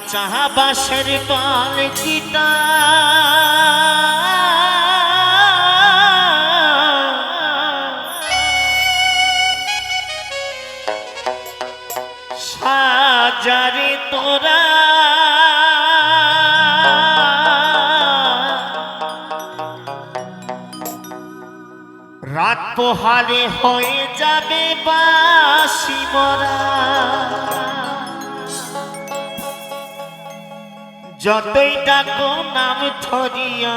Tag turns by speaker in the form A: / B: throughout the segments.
A: কাঁচা বাসের পালকিটা সাজারে তোরা। রাত পোহালে হয়ে যাবে বাসিব যতই ডাকো নাম ধরিয়া।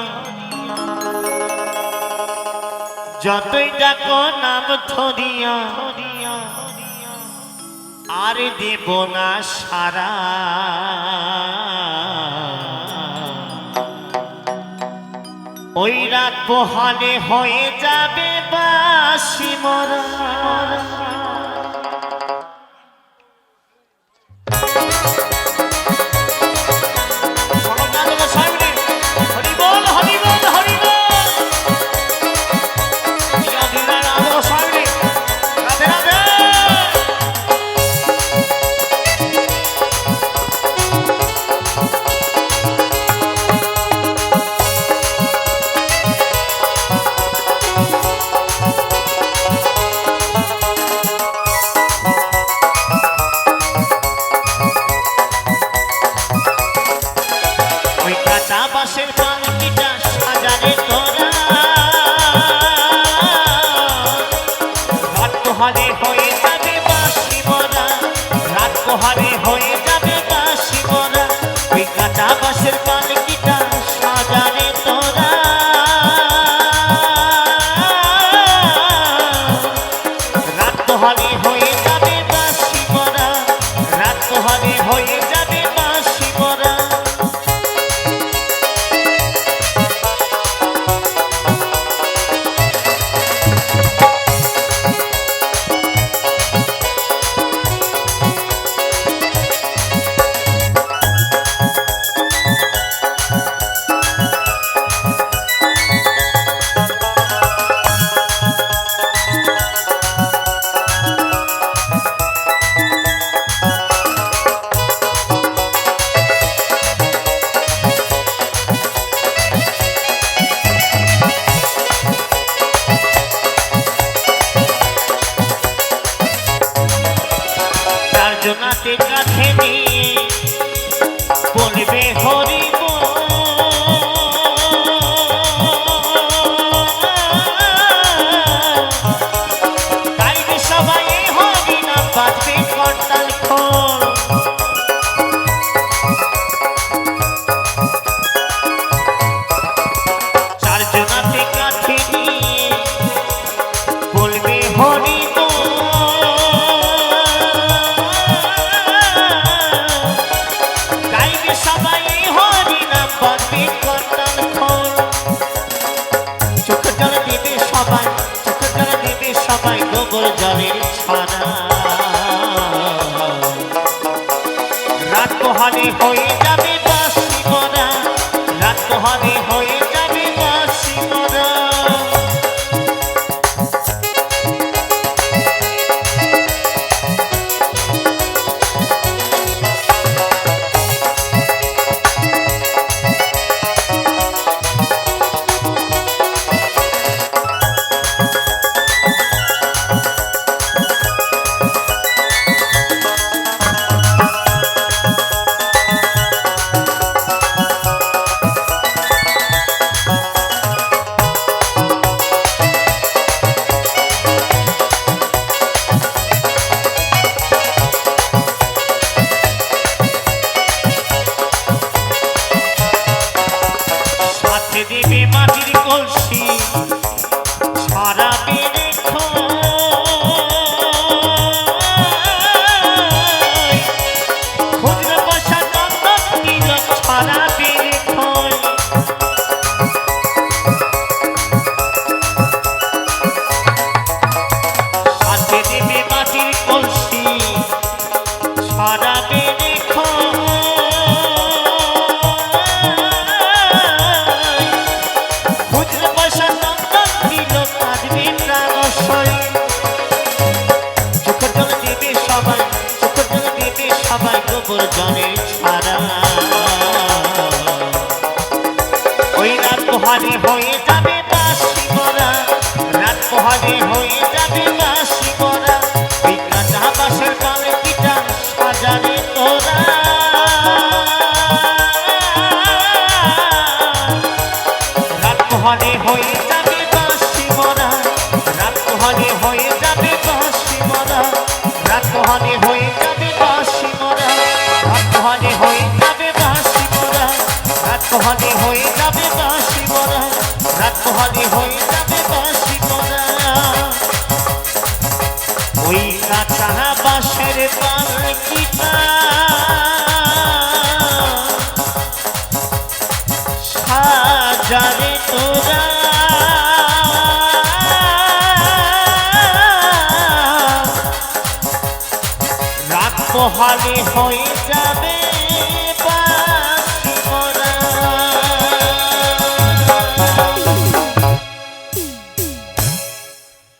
A: যতই ডাকো নাম ধরিয়া। আর দেব না সারা। ওই রাত পোহালে হয়ে যাবে বাসি মরা। পোহারে হয়ে থাকে বাসি না রাত পোহারে হয়ে সবাই গোবর জলের ছানা। খবর জানে পোহালে হয়ে যাবে বাসি মরা রাত পোহালে হয়ে যাবে বাসি মরা ওই কাঁচা বাঁশের পালকিটা সাজারে তোরা। রাত পোহালে হয়ে যা